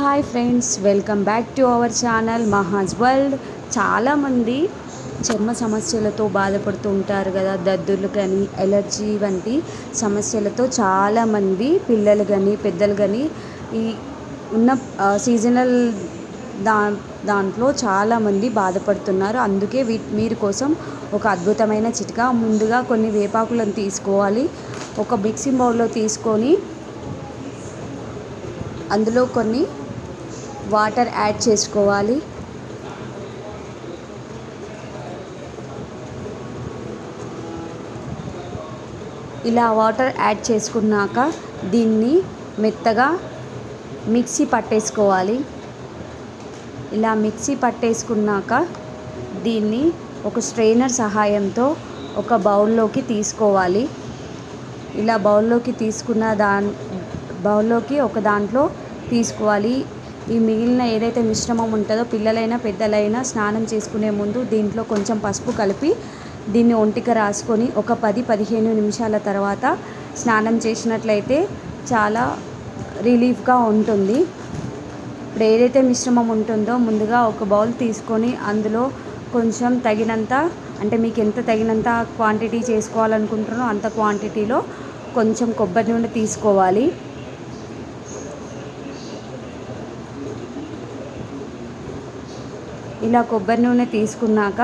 Hi friends welcome back to our channel మహాజ్ world. చాలామంది చర్మ సమస్యలతో బాధపడుతూ ఉంటారు కదా దద్దుర్లు కానీ ఎలర్జీ వంటి సమస్యలతో. చాలామంది పిల్లలు కానీ పెద్దలు కానీ ఈ ఉన్న సీజనల్ దా దాంట్లో చాలామంది బాధపడుతున్నారు. అందుకే వీ మీరు కోసం ఒక అద్భుతమైన చిట్కా. ముందుగా కొన్ని వేపాకులను తీసుకోవాలి. ఒక మిక్సింగ్ బౌల్లో తీసుకొని అందులో కొన్ని వాటర్ యాడ్ చేసుకోవాలి. ఇలా వాటర్ యాడ్ చేసుకున్నాక దీన్ని మెత్తగా మిక్సీ పట్టేసుకోవాలి. ఇలా మిక్సీ పట్టేసుకున్నాక దీన్ని ఒక స్ట్రెయినర్ సహాయంతో ఒక బౌల్లోకి తీసుకోవాలి. ఇలా బౌల్లోకి తీసుకున్న దాని బౌల్లోకి ఒక దాంట్లో తీసుకోవాలి. ఈ మిగిలిన ఏదైతే మిశ్రమం ఉంటుందో పిల్లలైనా పెద్దలైనా స్నానం చేసుకునే ముందు దీంట్లో కొంచెం పసుపు కలిపి దీన్ని ఒంటికి రాసుకొని ఒక పది పదిహేను నిమిషాల తర్వాత స్నానం చేసినట్లయితే చాలా రిలీఫ్గా ఉంటుంది. ఇప్పుడు ఏదైతే మిశ్రమం ఉంటుందో ముందుగా ఒక బౌల్ తీసుకొని అందులో కొంచెం తగినంత అంటే మీకు ఎంత తగినంత క్వాంటిటీ చేసుకోవాలనుకుంటున్నారో అంత క్వాంటిటీలో కొంచెం కొబ్బరి నూనె తీసుకోవాలి. ఇలా కొబ్బరి నూనె తీసుకున్నాక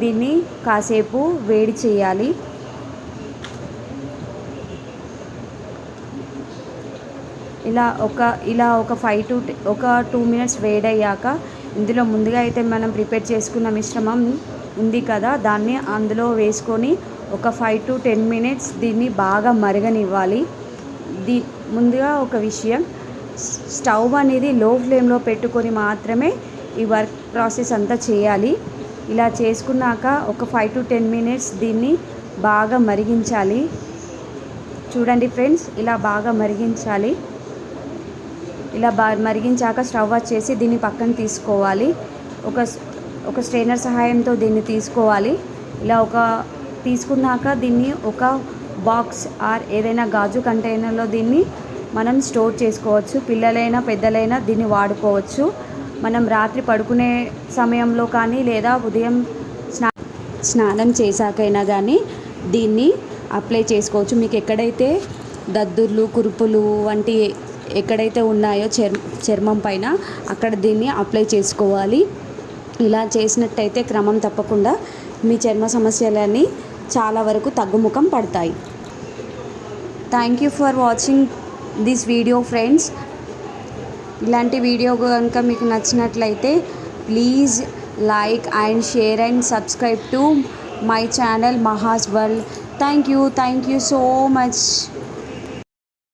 దీన్ని కాసేపు వేడి చేయాలి. ఇలా ఒక ఇలా ఒక ఫైవ్ టు ఒక టూ మినిట్స్ వేడయ్యాక ఇందులో ముందుగా అయితే మనం ప్రిపేర్ చేసుకున్న మిశ్రమం ఉంది కదా దాన్ని అందులో వేసుకొని ఒక ఫైవ్ టు టెన్ మినిట్స్ దీన్ని బాగా మరగనివ్వాలి. దీ ముందుగా ఒక విషయం స్టవ్ అనేది లో ఫ్లేమ్లో పెట్టుకొని మాత్రమే ఈ వర్క్ ప్రాసెస్ అంతా చేయాలి. ఇలా చేసుకున్నాక ఒక ఫైవ్ టు టెన్ మినిట్స్ దీన్ని బాగా మరిగించాలి. చూడండి ఫ్రెండ్స్ ఇలా బాగా మరిగించాలి. ఇలా బా మరిగించాక స్టవ్ వచ్చేసి దీన్ని పక్కన తీసుకోవాలి. ఒక ఒక స్ట్రైనర్ సహాయంతో దీన్ని తీసుకోవాలి. ఇలా ఒక తీసుకున్నాక దీన్ని ఒక బాక్స్ ఆర్ ఏదైనా గాజు కంటైనర్లో దీన్ని మనం స్టోర్ చేసుకోవచ్చు. పిల్లలైనా పెద్దలైనా దీన్ని వాడుకోవచ్చు. మనం రాత్రి పడుకునే సమయంలో కానీ లేదా ఉదయం స్నా స్నానం చేశాకైనా కానీ దీన్ని అప్లై చేసుకోవచ్చు. మీకు ఎక్కడైతే దద్దుర్లు కురుపులు వంటి ఎక్కడైతే ఉన్నాయో చర్మ చర్మం పైన అక్కడ దీన్ని అప్లై చేసుకోవాలి. ఇలా చేసినట్టయితే క్రమం తప్పకుండా మీ చర్మ సమస్యలన్నీ చాలా వరకు తగ్గుముఖం పడతాయి. Thank you for watching this video friends ఇలాంటి వీడియో కనుక మీకు నచ్చినట్లయితే please like and share and subscribe to my channel Maha's world. Thank you thank you so much